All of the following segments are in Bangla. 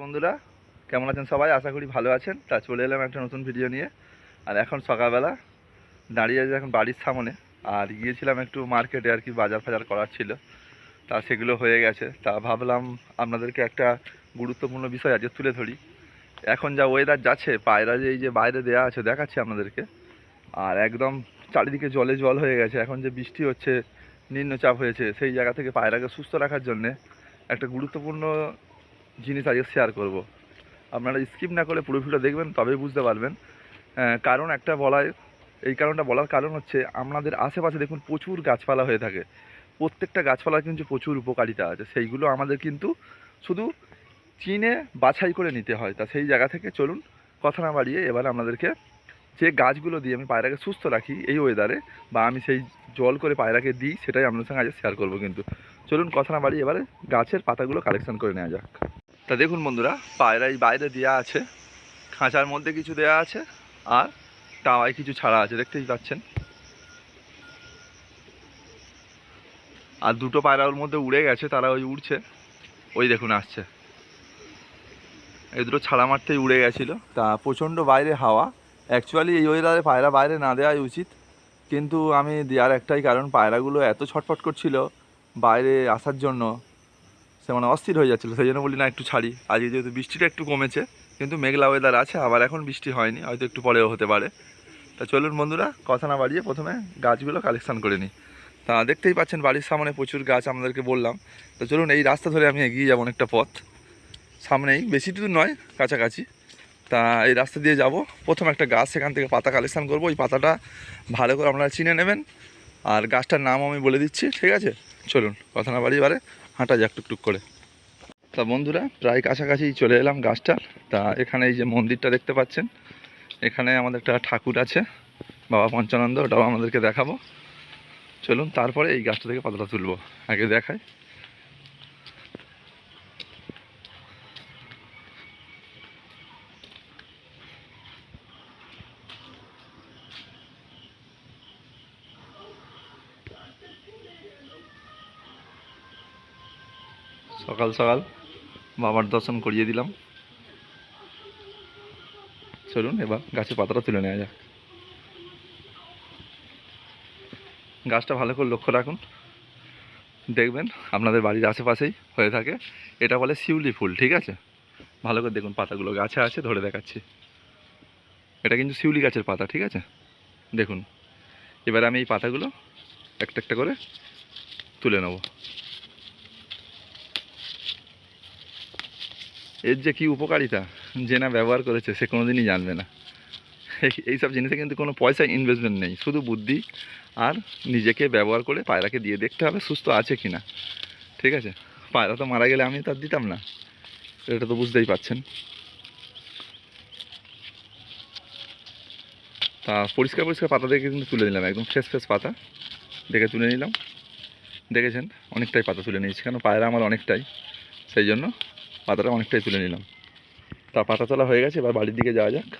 বন্ধুরা, কেমন আছেন সবাই? আশা করি ভালো আছেন। তা চলে এলাম একটা নতুন ভিডিও নিয়ে। আর এখন সকালবেলা দাঁড়িয়ে আছে এখন বাড়ির সামনে। আর গিয়েছিলাম একটু মার্কেটে আর কি বাজার ফাজার করার ছিল। তা সেগুলো হয়ে গেছে। তা ভাবলাম আপনাদেরকে একটা গুরুত্বপূর্ণ বিষয় আজকে তুলে ধরি। এখন যা ওয়েদার যাচ্ছে, পায়রা যে এই যে বাইরে দেওয়া আছে, দেখাচ্ছি আপনাদেরকে। আর একদম চারিদিকে জলে জল হয়ে গেছে। এখন যে বৃষ্টি হচ্ছে, নিম্নচাপ হয়েছে, সেই জায়গা থেকে পায়রাকে সুস্থ রাখার জন্যে একটা গুরুত্বপূর্ণ জিনিস আজকে শেয়ার করব। আপনারা স্কিপ না করে পুরো ভিডিও দেখবেন, তবেই বুঝতে পারবেন। কারণ একটা বলায় এই কারণটা বলার কারণ হচ্ছে আপনাদের আশেপাশে দেখুন প্রচুর গাছপালা হয়ে থাকে। প্রত্যেকটা গাছপালার কিন্তু প্রচুর উপকারিতা আছে। সেইগুলো আমাদের কিন্তু শুধু চিনে বাছাই করে নিতে হয়। তা সেই জায়গা থেকে চলুন, কথা না বাড়িয়ে এবার আপনাদেরকে যে গাছগুলো দিয়ে আমি পায়রাকে সুস্থ রাখি এই ওয়েদারে বা আমি সেই জল করে পায়রাকে দিই, সেটাই আপনাদের সঙ্গে আজকে শেয়ার করব কিন্তু। চলুন, কথা না বাড়িয়ে এবারে গাছের পাতাগুলো কালেকশন করে নেওয়া যাক। তা দেখুন বন্ধুরা পায়রা এই বাইরে দেওয়া আছে, খাঁচার মধ্যে কিছু দেওয়া আছে, আর টাওয়ায় কিছু ছাড়া আছে, দেখতেই পাচ্ছেন। আর দুটো পায়রা ওর মধ্যে উড়ে গেছে, তারা ওই উড়ছে, ওই দেখুন আসছে। এই দুটো ছাড়া মারতেই উড়ে গেছিল। তা প্রচণ্ড বাইরে হাওয়া। অ্যাকচুয়ালি এই ওয়েদারে পায়রা বাইরে না দেওয়াই উচিত। কিন্তু আমি দেওয়ার একটাই কারণ, পায়রাগুলো এত ছটফট করছিল বাইরে আসার জন্য সে মানে অস্থির হয়ে যাচ্ছিল, সেই জন্য বলি না, একটু ছাড়ি। আজকে যেহেতু বৃষ্টিটা একটু কমেছে, কিন্তু মেঘলা ওয়েদার আছে, আবার এখন বৃষ্টি হয়নি, হয়তো একটু পরেও হতে পারে। তা চলুন বন্ধুরা, কথা না বাড়িয়ে প্রথমে গাছগুলো কালেকশান করে নিই। তা দেখতেই পাচ্ছেন, বাড়ির সামনে প্রচুর গাছ আমাদেরকে বললাম। তো চলুন এই রাস্তা ধরে আমি এগিয়ে যাব অনেকটা পথ। সামনেই, বেশি দূর নয়, কাছাকাছি। তা এই রাস্তা দিয়ে যাব। প্রথম একটা গাছ, সেখান থেকে পাতা কালেকশান করব। ওই পাতাটা ভালো করে আপনারা চিনে নেবেন। আর গাছটার নাম আমি বলে দিচ্ছি, ঠিক আছে? চলুন, কথা না বাড়িয়ে এবারে হাঁটা যাক টুকটুক করে। তা বন্ধুরা, প্রায় কাছাকাছি চলে এলাম গাছটার তা এখানে এই যে মন্দিরটা দেখতে পাচ্ছেন, এখানে আমাদের একটা ঠাকুর আছে, বাবা পঞ্চানন্দ, ওটাও আমাদেরকে দেখাবো। চলুন, তারপরে এই গাছটা থেকে পাতাটা তুলবো, আগে দেখাই। সকাল সকাল বাবার দর্শন করিয়ে দিলাম। চলুন, এবার গাছের পাতাটা তুলে নেওয়া যাক। গাছটা ভালো করে লক্ষ্য রাখুন। দেখবেন আপনাদের বাড়ির আশেপাশেই হয়ে থাকে। এটা বলে শিউলি ফুল, ঠিক আছে? ভালো করে দেখুন পাতাগুলো গাছে আছে, ধরে দেখাচ্ছি। এটা কিন্তু শিউলি গাছের পাতা, ঠিক আছে? দেখুন। এবার আমি এই পাতাগুলো একটা একটা করে তুলে নেব। এর যে কী উপকারিতা? যে না ব্যবহার করেছে, সে কোনো দিনই জানবে না। এই- এইসব জিনিসে কিন্তু কোনো পয়সা ইনভেস্টমেন্ট নেই। শুধু বুদ্ধি আর নিজেকে ব্যবহার করে পায়রাকে দিয়ে দেখতে হবে সুস্থ আছে কি না। ঠিক আছে? পায়রা তো মারা গেলে আমি তো আর দিতাম না। এটা তো বুঝতেই পাচ্ছেন। তা পরিষ্কার পরিষ্কার পাতা দেখে কিন্তু তুলে নিলাম। একদম ফ্রেশ ফ্রেশ পাতা। দেখে তুলে নিলাম। দেখেছেন? অনেকটাই পাতা তুলে নিয়েছি। কেন? পায়রা আমার অনেকটাই। সেই জন্য পাতাটা অনেকটাই তুলে নিলাম। তা পাতা তোলা হয়ে গেছে, এবার বাড়ির দিকে যাওয়া যাক।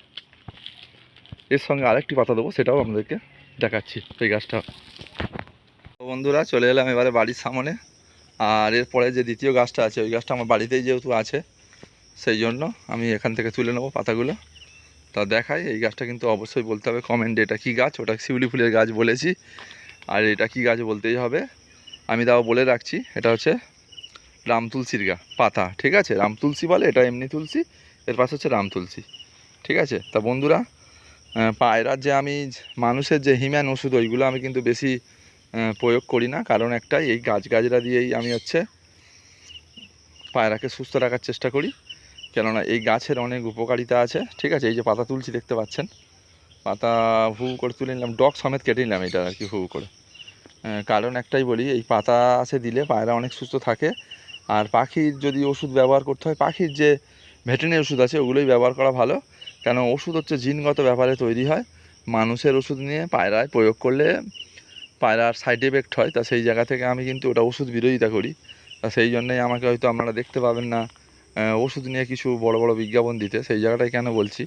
এর সঙ্গে আরেকটি পাতা দেবো, সেটাও আপনাদেরকে দেখাচ্ছি এই গাছটা। তো বন্ধুরা, চলে এলাম এবারে বাড়ির সামনে। আর এরপরে যে দ্বিতীয় গাছটা আছে, ওই গাছটা আমার বাড়িতেই যেহেতু আছে, সেই জন্য আমি এখান থেকে তুলে নেব পাতাগুলো। তা দেখাই, এই গাছটা কিন্তু অবশ্যই বলতে হবে কমেন্টে এটা কী গাছ? ওটা শিউলি ফুলের গাছ বলেছি। আর এটা কী গাছ বলতেই হবে, আমি তাও বলে রাখছি। এটা হচ্ছে রাম তুলসীর গা পাতা, ঠিক আছে? রাম তুলসী বলে, এটা এমনি তুলসী, এর পাশে হচ্ছে রাম তুলসী ঠিক আছে? তা বন্ধুরা পায়রার যে আমি, মানুষের যে হিম্যান ওষুধ, ওইগুলো আমি কিন্তু বেশি প্রয়োগ করি না। কারণ একটাই, এই গাছ গাছরা দিয়েই আমি হচ্ছে পায়রাকে সুস্থ রাখার চেষ্টা করি। কেননা এই গাছের অনেক উপকারিতা আছে, ঠিক আছে? এই যে পাতা তুলছি দেখতে পাচ্ছেন, পাতা হু করে তুলে নিলাম, ডগ সমেত কেটে নিলাম এটা আর কি হু করে। কারণ একটাই বলি, এই পাতা আছে দিলে পায়রা অনেক সুস্থ থাকে আর পাখির যদি ওষুধ ব্যবহার করতে হয়, পাখির যে ভেটেরিনারি ওষুধ আছে, ওগুলোই ব্যবহার করা ভালো। কেন, ওষুধ হচ্ছে জিনগত ব্যাপারে তৈরি হয়। মানুষের ওষুধ নিয়ে পায়রায় প্রয়োগ করলে পায়রার সাইড এফেক্ট হয়। তা সেই জায়গা থেকে আমি কিন্তু ওটা ওষুধ বিরোধিতা করি। তা সেই জন্যই আমাকে হয়তো আপনারা দেখতে পাবেন না ওষুধ নিয়ে কিছু বড় বড় বিজ্ঞাপন দিতে। সেই জায়গাটাই কেন বলছি?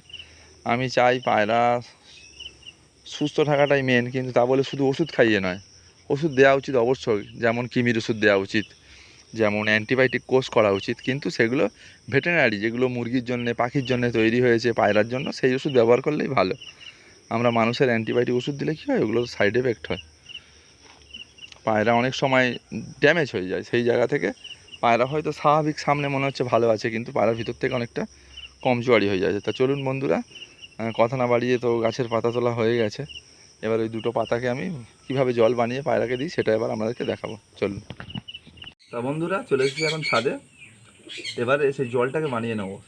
আমি চাই পায়রা সুস্থ থাকাটাই মেন কিন্তু তা বলে শুধু ওষুধ খাইয়ে নয়। ওষুধ দেওয়া উচিত অবশ্যই, যেমন কিমির ওষুধ দেওয়া উচিত। যেমন অ্যান্টিবায়োটিক কোর্স করা উচিত, কিন্তু সেগুলো ভেটেরিনারি যেগুলো মুরগির জন্য, পাখির জন্য তৈরি হয়েছে পায়রার জন্য, সেই ওষুধ ব্যবহার করলেই ভালো। আমরা মানুষের অ্যান্টিবায়োটিক ওষুধ দিলে কী হয়? ওগুলোর সাইড এফেক্ট হয়। পায়রা অনেক সময় ড্যামেজ হয়ে যায়। সেই জায়গা থেকে পায়রা হয়তো স্বাভাবিক সামনে মনে হচ্ছে ভালো আছে, কিন্তু পায়রার ভিতর থেকে অনেকটা কমজোয়ারি হয়ে যাচ্ছে তা চলুন বন্ধুরা কথা না বাড়িয়ে তো গাছের পাতা তোলা হয়ে গেছে। এবার ওই দুটো পাতাকে আমি কীভাবে জল বানিয়ে পায়রাকে দিই, সেটা এবার আমাদেরকে দেখাবো। চলুন। তা বন্ধুরা, চলে এসেছি এখন ছাদে। এবারে সেই জলটাকে বানিয়ে নেব।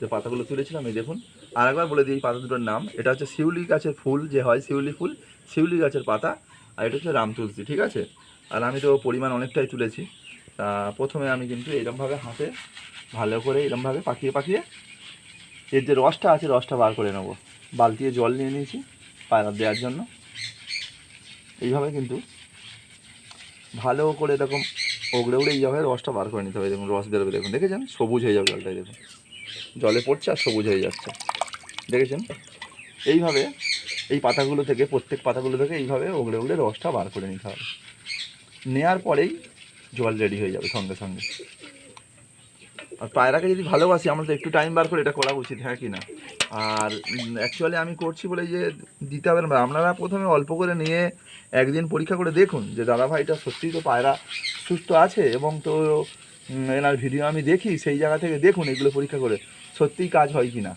যে পাতাগুলো তুলেছিলাম, এই দেখুন। আর একবার বলে দিই পাতা দুটোর নাম। এটা হচ্ছে শিউলি গাছের ফুল যে হয়, শিউলি ফুল, শিউলি গাছের পাতা। আর এটা হচ্ছে রাম তুলসী, ঠিক আছে? আর আমি তো পরিমাণ অনেকটাই তুলেছি। তা প্রথমে আমি কিন্তু এরমভাবে হাতে ভালো করে এরমভাবে পাকিয়ে পাকিয়ে এর যে রসটা আছে, রসটা বার করে নেব। বালতিয়ে জল নিয়ে নিয়েছি পায়রা দেওয়ার জন্য। এইভাবে কিন্তু ভালো করে এরকম ওগড়ে উগড়ে এইভাবে রসটা বার করে নিতে হবে। দেখুন, রস বেরোবে, দেখুন, দেখেছেন? সবুজ হয়ে যাবে জলটাই দেখুন। জলে পড়ছে আর সবুজ হয়ে যাচ্ছে। দেখেছেন? এইভাবে এই পাতাগুলো থেকে, প্রত্যেক পাতাগুলো থেকে এইভাবে ওগড়ে উগড়ে রসটা বার করে নিতে হবে। নেওয়ার পরেই জল রেডি হয়ে যাবে সঙ্গে সঙ্গে। আর পায়রাকে যদি ভালোবাসি, আমরা তো একটু টাইম বার করে এটা করা উচিত হ্যাঁ কি না? আর অ্যাকচুয়ালি আমি করছি বলে যে দিতে হবে না আপনারা প্রথমে অল্প করে নিয়ে একদিন পরীক্ষা করে দেখুন যে দাদা ভাইটা সত্যিই তো পায়রা সুস্থ আছে এবং তো এনার ভিডিও আমি দেখি, সেই জায়গা থেকে দেখুন এগুলো পরীক্ষা করে, সত্যিই কাজ হয় কি না?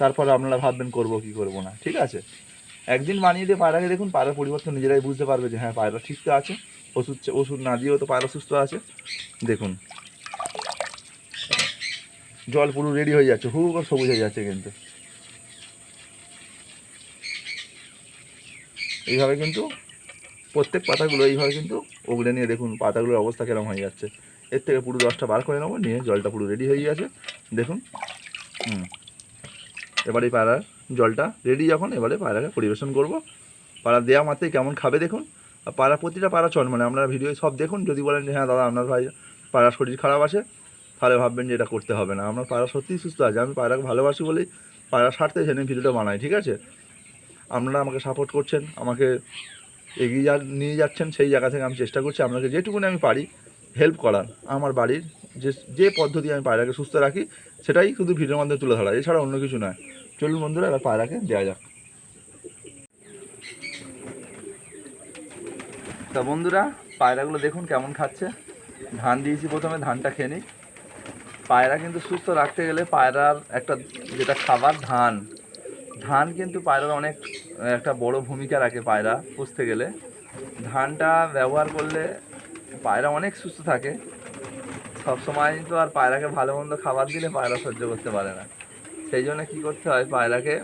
তারপর আপনারা ভাববেন করব কি করব না, ঠিক আছে? একদিন বানিয়ে দিয়ে পায়রাকে দেখুন, পায়রার পরিবর্তন নিজেরাই বুঝতে পারবে যে হ্যাঁ পায়রা ঠিক তো আছে, ওষুধ ওষুধ না দিয়েও তো পায়রা সুস্থ আছে, দেখুন। জল পুরো রেডি হয়ে যাচ্ছে। হু করে সবুজ হয়ে যাচ্ছে কিন্তু। এইভাবে কিন্তু প্রত্যেক পাতাগুলো, এইভাবে কিন্তু ওগড়ে নিয়ে দেখুন, পাতাগুলোর অবস্থা কেরম হয়ে যাচ্ছে। এর থেকে পুরো দশটা বার করে নেব, নিয়ে জলটা পুরো রেডি হয়ে গেছে। দেখুন, হুম। এবারে পায়রার জলটা রেডি যখন, এবারে পায়রাকে পরিবেশন করব। পাড়া দেওয়া মাত্রই কেমন খাবে দেখুন। আর পায়রা প্রতিটা পাড়া চল মানে আপনারা ভিডিও সব দেখুন। যদি বলেন যে হ্যাঁ দাদা, আপনার ভাই পায়রার শরীর খারাপ আছে। তাহলে ভাববেন যে এটা করতে হবে না। আমার পায়রা সত্যিই সুস্থ আছে। আমি পায়রাকে ভালোবাসি বলেই পায়রা স্বার্থে জেনে ভিডিওটা বানাই, ঠিক আছে? আপনারা আমাকে সাপোর্ট করছেন, আমাকে এগিয়ে যা নিয়ে যাচ্ছেন, সেই জায়গা থেকে আমি চেষ্টা করছি। আপনাকে যেটুকুনি আমি পারি হেল্প করার, আমার বাড়ির যে যে পদ্ধতি আমি পায়রাকে সুস্থ রাখি, সেটাই শুধু ভিডিওর মাধ্যমে তুলে ধরা। এছাড়া অন্য কিছু নয়। চলুন বন্ধুরা, এবার পায়রাকে দেওয়া যাক। তা বন্ধুরা, পায়রাগুলো দেখুন কেমন খাচ্ছে। ধান দিয়েছি প্রথমে, ধানটা খেয়ে নিই। পায়রা কিন্তু সুস্থ রাখতে গেলে পায়রার একটা যেটা খাবার, ধান। ধান কিন্তু পায়রার অনেক, একটা বড় ভূমিকা রাখে পায়রা পুষতে গেলে। ধানটা ব্যবহার করলে পায়রা অনেক সুস্থ থাকে। সব সময় তো আর পায়রাকে ভালো মন্দ খাবার দিলে পায়রা সহ্য করতে পারে না। সেই জন্য কী করতে হয়, পায়রাকে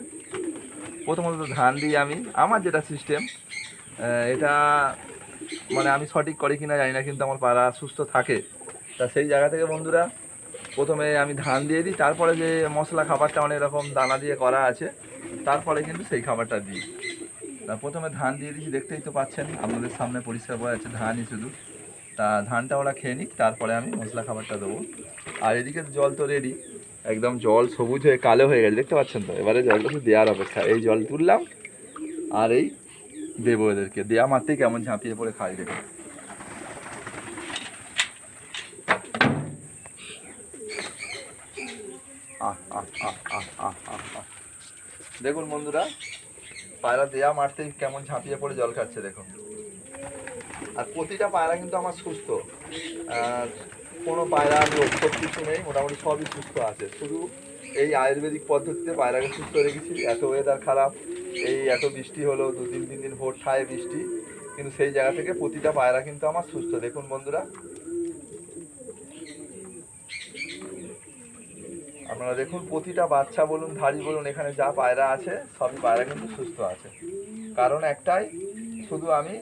প্রথমত ধান দিই আমি। আমার যেটা সিস্টেম এটা মানে আমি সঠিক করি কিনা জানি না, কিন্তু আমার পায়রা সুস্থ থাকে। তা সেই জায়গা থেকে বন্ধুরা প্রথমে আমি ধান দিয়ে দিই, তারপরে যে মশলা খাবারটা অনেক রকম দানা দিয়ে করা আছে, তারপরে কিন্তু সেই খাবারটা দিই। তা প্রথমে ধান দিয়ে দিয়েছি, দেখতেই তো পাচ্ছেন, আপনাদের সামনে পরিষ্কার বোঝা যাচ্ছে ধানই শুধু। তা ধানটা ওরা খেয়ে নিক, তারপরে আমি মশলা খাবারটা দেবো। আর এদিকে জল তো রেডি একদম জল সবুজ হয়ে কালো হয়ে গেছে, দেখতে পাচ্ছেন তো? এবারে জলটা শুধু দেওয়ার অপেক্ষা, এই জল তুললাম, আর এই দেবো এদেরকে। দেওয়া মাত্রই কেমন ঝাঁপিয়ে পড়ে খাই, দেখুন। দেখুন বন্ধুরা, পায়রা দেয়া মারতেই কেমন ঝাঁপিয়ে পড়ে জল খাচ্ছে দেখুন। আর প্রতিটা পায়রা কিন্তু আমার সুস্থ। কোনো পায়রা রোগ টোগ কিছু নেই, মোটামুটি সবই সুস্থ আছে। শুধু এই আয়ুর্বেদিক পদ্ধতিতে পায়রাকে সুস্থ রেখেছি, এত ওয়েদার খারাপ, এই এত বৃষ্টি হলো দু তিন তিন দিন ভোর ঠায় বৃষ্টি, কিন্তু সেই জায়গা থেকে প্রতিটা পায়রা কিন্তু আমার সুস্থ। দেখুন বন্ধুরা আপনারা দেখুন, প্রতিটা বাচ্চা বলুন, ধাড়ি বলুন, এখানে যা পায়রা আছে, সবই পায়রা কিন্তু সুস্থ আছে। কারণ একটাই, শুধু আমি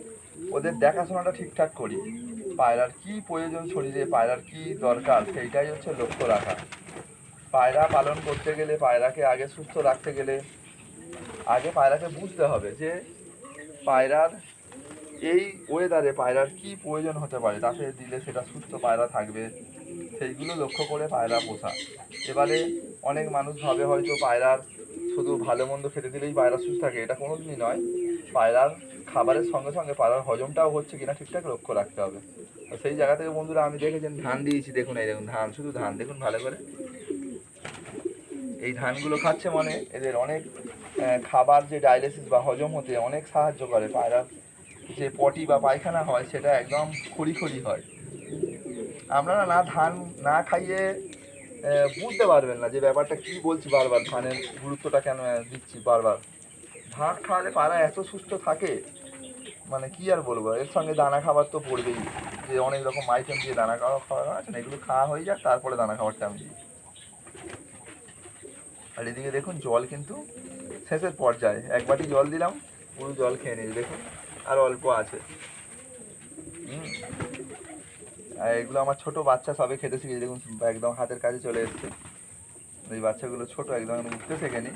ওদের দেখাশোনাটা ঠিকঠাক করি। পায়রার কি প্রয়োজন শরীরে, পায়রার কি দরকার, সেইটাই হচ্ছে লক্ষ্য রাখা। পায়রা পালন করতে গেলে, পায়রাকে আগে সুস্থ রাখতে গেলে, আগে পায়রাকে বুঝতে হবে যে পায়রার এই ওয়েদারে পায়রার কি প্রয়োজন হতে পারে তাকে দিলে সেটা সুস্থ পায়রা থাকবে। সেইগুলো লক্ষ্য করে পায়রা পোষা। এবারে অনেক মানুষ ভাবে হয়তো পায়রার শুধু ভালো মন্দ খেতে দিলেই পায়রা সুস্থ থাকে, এটা কোনোদিনই নয়। পায়রার খাবারের সঙ্গে সঙ্গে পায়রার হজমটাও হচ্ছে কিনা ঠিকঠাক লক্ষ্য রাখতে হবে। সেই জায়গা থেকে বন্ধুরা, আমি দেখেছেন ধান দিয়েছি, দেখুন এই দেখুন ধান, শুধু ধান, দেখুন ভালো করে। এই ধানগুলো খাচ্ছে মানে এদের অনেক খাবার যে ডায়ালিসিস বা হজম হতে অনেক সাহায্য করে। পায়রার যে পটি বা পায়খানা হয়, সেটা একদম খড়ি খড়ি হয়। আপনারা না ধান না খাইয়ে বুঝতে পারবেন না যে ব্যাপারটা কি বলছি বারবার, ধানের গুরুত্বটা কেন দিচ্ছি বারবার। ধান খাওয়ালে পাড়া এত সুস্থ থাকে মানে কি আর বলব? এর সঙ্গে দানা খাবার তো পড়বেই। যে অনেক রকম আইটেম দিয়ে দানা খাওয়া খাওয়া আছে না, এগুলো খাওয়া হয়ে যাক, তারপরে দানা খাবারটা আমি দিই। আর এদিকে দেখুন, জল কিন্তু শেষের পর্যায়ে। এক বাটি জল দিলাম, পুরো জল খেয়ে নিয়েছি, দেখুন। আর অল্প আছে। হুম। এগুলো আমার ছোট বাচ্চা সবে খেতে শিখেছে। দেখুন একদম হাতের কাছে চলে এসছে। এই বাচ্চাগুলো ছোট, একদম এখন উঠতে শেখেনি।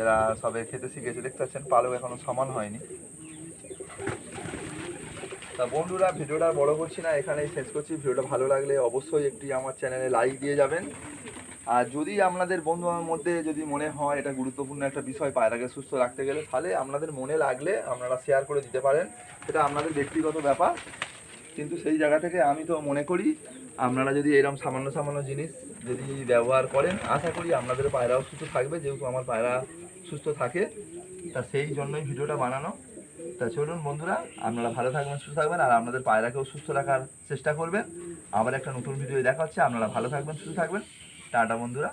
এরা সবে খেতে শিখেছে। দেখতে পাচ্ছেন, পালক এখনও সমান হয়নি। তা বন্ধুরা, ভিডিওটা বড় করছি না, এখানেই শেষ করছি। ভিডিওটা ভালো লাগলে অবশ্যই একটি আমার চ্যানেলে লাইক দিয়ে যাবেন। আর যদি আপনাদের বন্ধু মধ্যে যদি মনে হয় এটা গুরুত্বপূর্ণ একটা বিষয়, পায়রাকে সুস্থ রাখতে গেলে, তাহলে আপনাদের মনে লাগলে আপনারা শেয়ার করে দিতে পারেন। সেটা আপনাদের ব্যক্তিগত ব্যাপার। কিন্তু সেই জায়গা থেকে আমি তো মনে করি আপনারা যদি এরকম সামান্য সামান্য জিনিস যদি ব্যবহার করেন, আশা করি আপনাদের পায়রাও সুস্থ থাকবে, যেহেতু আমার পায়রা সুস্থ থাকে। তা সেই জন্যই ভিডিওটা বানানো। তা চলুন বন্ধুরা, আপনারা ভালো থাকবেন, সুস্থ থাকবেন, আর আপনাদের পায়রাকেও সুস্থ রাখার চেষ্টা করবেন। আবার একটা নতুন ভিডিও দেখা হচ্ছে আপনারা ভালো থাকবেন, সুস্থ থাকবেন। টাটা বন্ধুরা।